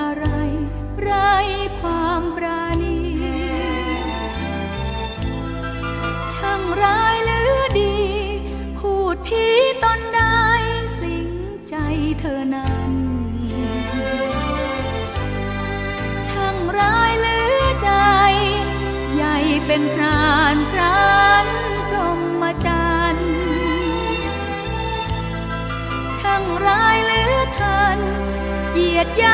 อะไรไรความปราณีช่างร้ายหรือดี พูดผีตนใดสิงใจเธอนั้นช่างร้ายเหลือใจ ใหญ่เป็นพรานพรานพรหมจรรย์ช่างร้ายเหลือทันเหยียดยา